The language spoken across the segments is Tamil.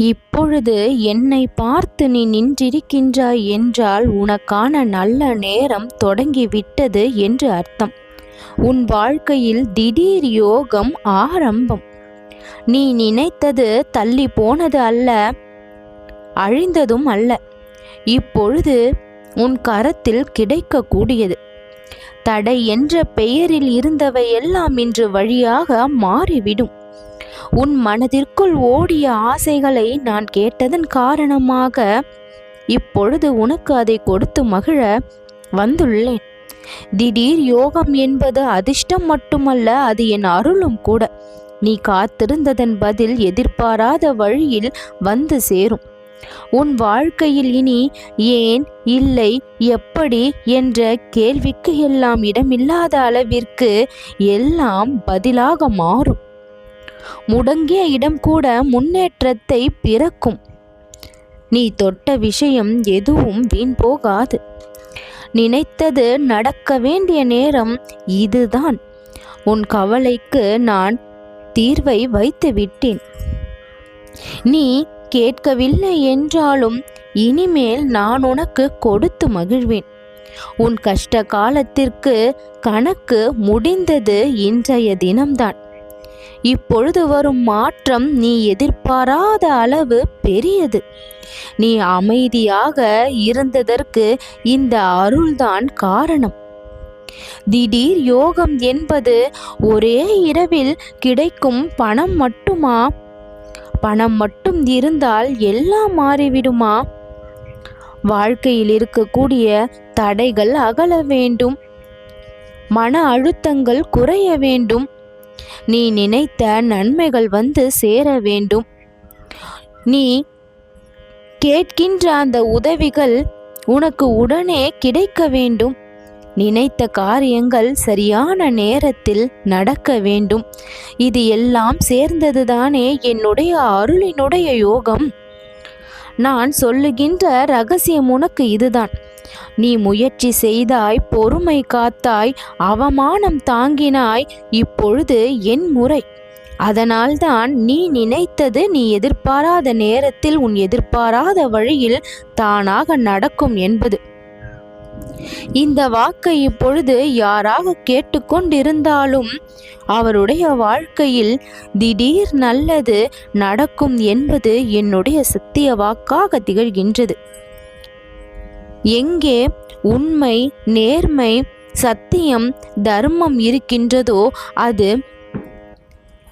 இப்பொழுது என்னை பார்த்து நீ நின்றிருக்கின்றாய் என்றால் உனக்கான நல்ல நேரம் தொடங்கிவிட்டது என்று அர்த்தம். உன் வாழ்க்கையில் திடீர் யோகம் ஆரம்பம். நீ நினைத்தது தள்ளி போனது அல்ல அழிந்ததும் அல்ல. இப்பொழுது உன் கரத்தில் கிடைக்கக்கூடியது. தடை என்ற பெயரில் இருந்தவை எல்லாம் இன்று வழியாக மாறிவிடும். உன் மனதிற்குள் ஓடிய ஆசைகளை நான் கேட்டதன் காரணமாக இப்பொழுது உனக்கு அதை கொடுத்து மகிழ வந்துள்ளேன். திடீர் யோகம் என்பது அதிர்ஷ்டம் மட்டுமல்ல அது என் அருளும் கூட. நீ காத்திருந்ததன் பதில் எதிர்பாராத வழியில் வந்து சேரும். உன் வாழ்க்கையில் இனி ஏன் இல்லை எப்படி என்ற கேள்விக்கு எல்லாம் இடமில்லாத அளவிற்கு எல்லாம் பதிலாக மாறும். முடங்கிய இடம் கூட முன்னேற்றத்தை பிறக்கும். நீ தொட்ட விஷயம் எதுவும் வீண் போகாது. நினைத்தது நடக்க வேண்டிய நேரம் இதுதான். உன் கவலைக்கு நான் தீர்வை வைத்து விட்டேன். நீ கேட்கவில்லை என்றாலும் இனிமேல் நான் உனக்கு கொடுத்து மகிழ்வேன். உன் கஷ்ட காலத்திற்கு கணக்கு முடிந்தது இன்றைய தினம்தான். இப்பொழுது வரும் மாற்றம் நீ எதிர்பாராத அளவு பெரியது. நீ அமைதியாக இருந்ததற்கு இந்த அருள்தான் காரணம். திடீர் யோகம் என்பது ஒரே இரவில் கிடைக்கும் பணம் மட்டுமா? பணம் மட்டும் இருந்தால் எல்லாம் மாறிவிடுமா? வாழ்க்கையில் இருக்கக்கூடிய தடைகள் அகல வேண்டும். மன அழுத்தங்கள் குறைய வேண்டும். நீ நினைத்த நன்மைகள் வந்து சேர வேண்டும். நீ கேட்கின்ற அந்த உதவிகள் உனக்கு உடனே கிடைக்க வேண்டும். நினைத்த காரியங்கள் சரியான நேரத்தில் நடக்க வேண்டும். இது எல்லாம் சேர்ந்ததுதானே என்னுடைய அருளினுடைய யோகம். நான் சொல்லுகின்ற ரகசியம் உனக்கு இதுதான். நீ முயற்சி செய்தாய் பொறுமை காத்தாய் அவமானம் தாங்கினாய் இப்பொழுது என் முறை. அதனால்தான் நீ நினைத்தது நீ எதிர்பாராத நேரத்தில் உன் எதிர்பாராத வழியில் தானாக நடக்கும் என்பது. இந்த வாக்கை இப்பொழுது யாராக கேட்டுக்கொண்டிருந்தாலும் அவருடைய வாழ்க்கையில் திடீர் நல்லது நடக்கும் என்பது என்னுடைய சத்திய வாக்காக திகழ்கின்றது. எங்கே உண்மை நேர்மை சத்தியம் தர்மம் இருக்கின்றதோ அது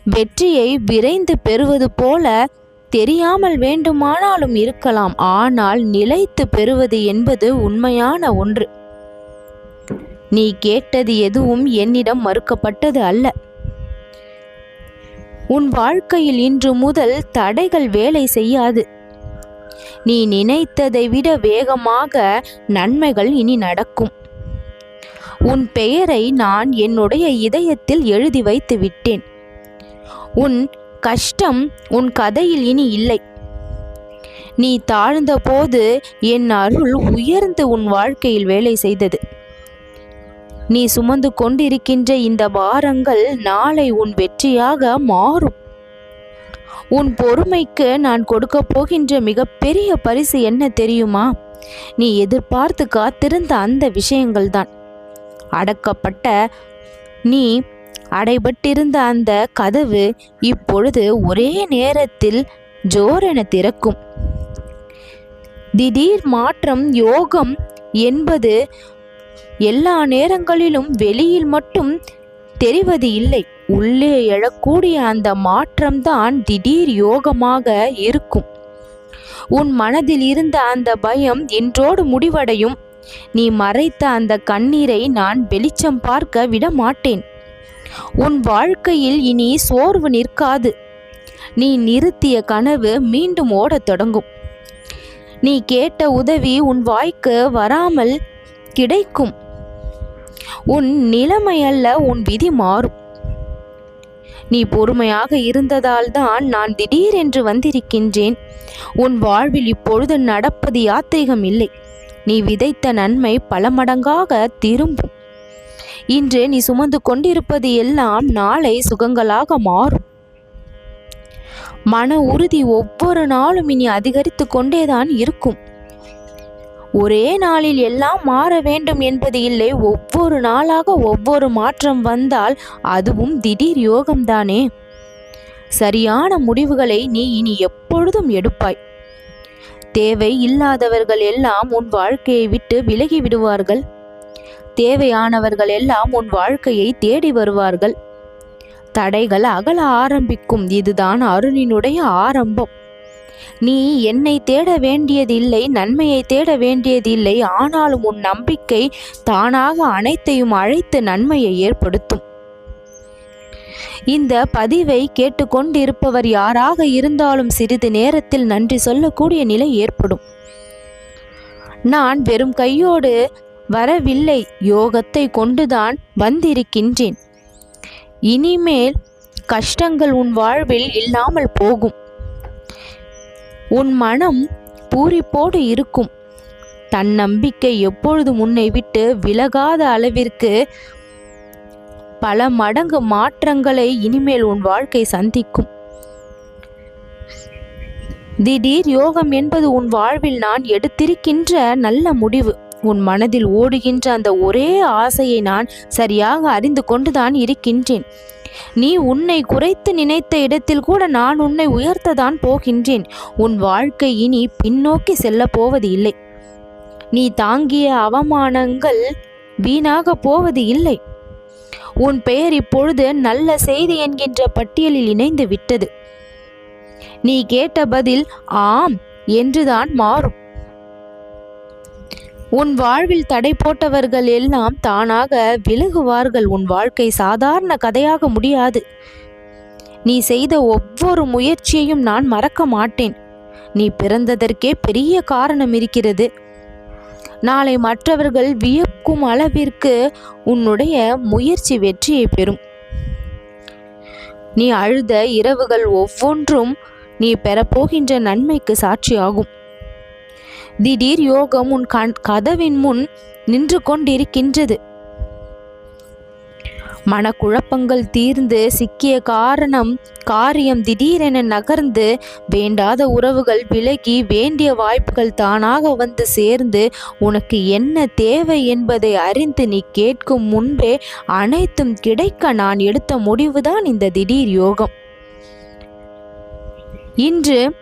வெற்றியை விரைந்து பெறுவது போல தெரியாமல் வேண்டுமானாலும் இருக்கலாம். ஆனால் நிலைத்து பெறுவது என்பது உண்மையான ஒன்று. நீ கேட்டது எதுவும் என்னிடம் மறுக்கப்பட்டது அல்ல. உன் வாழ்க்கையில் இன்று முதல் தடைகள் வேலை செய்யாது. நீ நினைத்ததை விட வேகமாக நன்மைகள் இனி நடக்கும். உன் பெயரை நான் என்னுடைய இதயத்தில் எழுதி வைத்து விட்டேன். உன் கஷ்டம் உன் கதையில் இனி இல்லை. நீ தாழ்ந்தபோது என் அருள் உயர்ந்து உன் வாழ்க்கையில் வேலை செய்தது. நீ சுமந்து கொண்டிருக்கின்ற இந்த பாரங்கள் நாளை உன் வெற்றியாக மாறும். உன் பொறுமைக்கு நான் கொடுக்க போகின்ற மிகப்பெரிய பரிசு என்ன தெரியுமா? நீ எதிர்பார்த்து காத்திருந்த அந்த விஷயங்கள்தான். அடக்கப்பட்ட நீ அடைபட்டிருந்த அந்த கதவு இப்பொழுது ஒரே நேரத்தில் ஜோரென திறக்கும். திடீர் மாற்றம் யோகம் என்பது எல்லா நேரங்களிலும் வெளியில் மட்டும் தெரிவது இல்லை. உள்ளே எழக்கூடிய அந்த மாற்றம்தான் திடீர் யோகமாக இருக்கும். உன் மனதில் இருந்த அந்த பயம் இன்றோடு முடிவடையும். நீ மறைத்த அந்த கண்ணீரை நான் வெளிச்சம் பார்க்க விட மாட்டேன் உன் வாழ்க்கையில் இனி சோர்வு நிற்காது. நீ நிறுத்திய கனவு மீண்டும் ஓடத் தொடங்கும். நீ கேட்ட உதவி உன் வாய்க்கு வராமல் கிடைக்கும். உன் நிலைமை அல்ல உன் விதி மாறும். நீ பொறுமையாக இருந்ததால்தான் நான் திடீரென்று வந்திருக்கின்றேன். உன் வாழ்வில் இப்பொழுது நடப்பது யாத்திரிகம் இல்லை. நீ விதைத்த நன்மை பல மடங்காக திரும்பும். இன்று நீ சுமந்து கொண்டிருப்பது எல்லாம் நாளை சுகங்களாக மாறும். மன உறுதி ஒவ்வொரு நாளும் இனி அதிகரித்து கொண்டேதான் இருக்கும். ஒரே நாளில் எல்லாம் மாற வேண்டும் என்பது இல்லை. ஒவ்வொரு நாளாக ஒவ்வொரு மாற்றம் வந்தால் அதுவும் திடீர் யோகம்தானே? சரியான முடிவுகளை நீ இனி எப்பொழுதும் எடுப்பாய். தேவை இல்லாதவர்கள் எல்லாம் உன் வாழ்க்கையை விட்டு விலகி விடுவார்கள். தேவையானவர்கள் எல்லாம் உன் வாழ்க்கையை தேடி வருவார்கள். தடைகள் அகல ஆரம்பிக்கும். இதுதான் அருணினுடைய ஆரம்பம். நீ என்னை தேட வேண்டியதில்லை நன்மையை தேட வேண்டியதில்லை ஆனாலும் உன் நம்பிக்கை தானாக அனைத்தையும் அழைத்து நன்மையை ஏற்படுத்தும். இந்த பதிவை கேட்டுக்கொண்டிருப்பவர் யாராக இருந்தாலும் சிறிது நேரத்தில் நன்றி சொல்லக்கூடிய நிலை ஏற்படும். நான் வெறும் கையோடு வரவில்லை யோகத்தை கொண்டுதான் வந்திருக்கின்றேன். இனிமேல் கஷ்டங்கள் உன் வாழ்வில் இல்லாமல் போகும். உன் மனம் பூரிப்போடு இருக்கும். தன்னம்பிக்கை எப்பொழுதும் உன்னை விட்டு விலகாத அளவிற்கு பல மடங்கு மாற்றங்களை இனிமேல் உன் வாழ்க்கை சந்திக்கும். திடீர் யோகம் என்பது உன் வாழ்வில் நான் எடுத்திருக்கின்ற நல்ல முடிவு. உன் மனதில் ஓடுகின்ற அந்த ஒரே ஆசையை நான் சரியாக அறிந்து கொண்டுதான் இருக்கின்றேன். நீ உன்னை குறைத்து நினைத்த இடத்தில் கூட நான் உன்னை உயர்த்ததான் போகின்றேன். உன் வாழ்க்கை இனி பின்னோக்கி செல்ல போவது இல்லை. நீ தாங்கிய அவமானங்கள் வீணாக போவது இல்லை. உன் பெயர் இப்பொழுது நல்ல செய்தி என்கின்ற பட்டியலில் இணைந்து விட்டது. நீ கேட்ட பதில் ஆம் என்றுதான் மாறும். உன் வாழ்வில் தடை போட்டவர்கள் எல்லாம் தானாக விலகுவார்கள். உன் வாழ்க்கை சாதாரண கதையாக முடியாது. நீ செய்த ஒவ்வொரு முயற்சியையும் நான் மறக்க மாட்டேன். நீ பிறந்ததற்கே பெரிய காரணம் இருக்கிறது. நாளை மற்றவர்கள் வியக்கும் அளவிற்கு உன்னுடைய முயற்சி வெற்றியை பெறும். நீ அழுத இரவுகள் ஒவ்வொன்றும் நீ பெறப்போகின்ற நன்மைக்கு சாட்சியாகும். திடீர் யோகம் உன் கண் கதவின் முன் நின்று கொண்டிருக்கின்றது. மனக்குழப்பங்கள் தீர்ந்து சிக்கிய காரணம் காரியம் திடீரென நகர்ந்து வேண்டாத உறவுகள் விலகி வேண்டிய வாய்ப்புகள் தானாக வந்து சேர்ந்து உனக்கு என்ன தேவை என்பதை அறிந்து நீ கேட்கும் முன்பே அனைத்தும் கிடைக்க நான் எடுத்த முடிவுதான் இந்த திடீர் யோகம். இன்று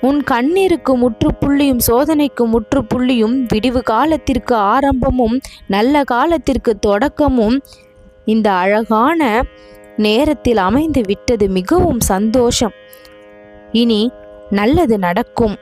உன் கண்ணீருக்கு முற்றுப்புள்ளியும் சோதனைக்கு முற்றுப்புள்ளியும் விடிவு காலத்திற்கு ஆரம்பமும் நல்ல காலத்திற்கு தொடக்கமும் இந்த அழகான நேரத்தில் அமைந்து விட்டது மிகவும் சந்தோஷம். இனி நல்லது நடக்கும்.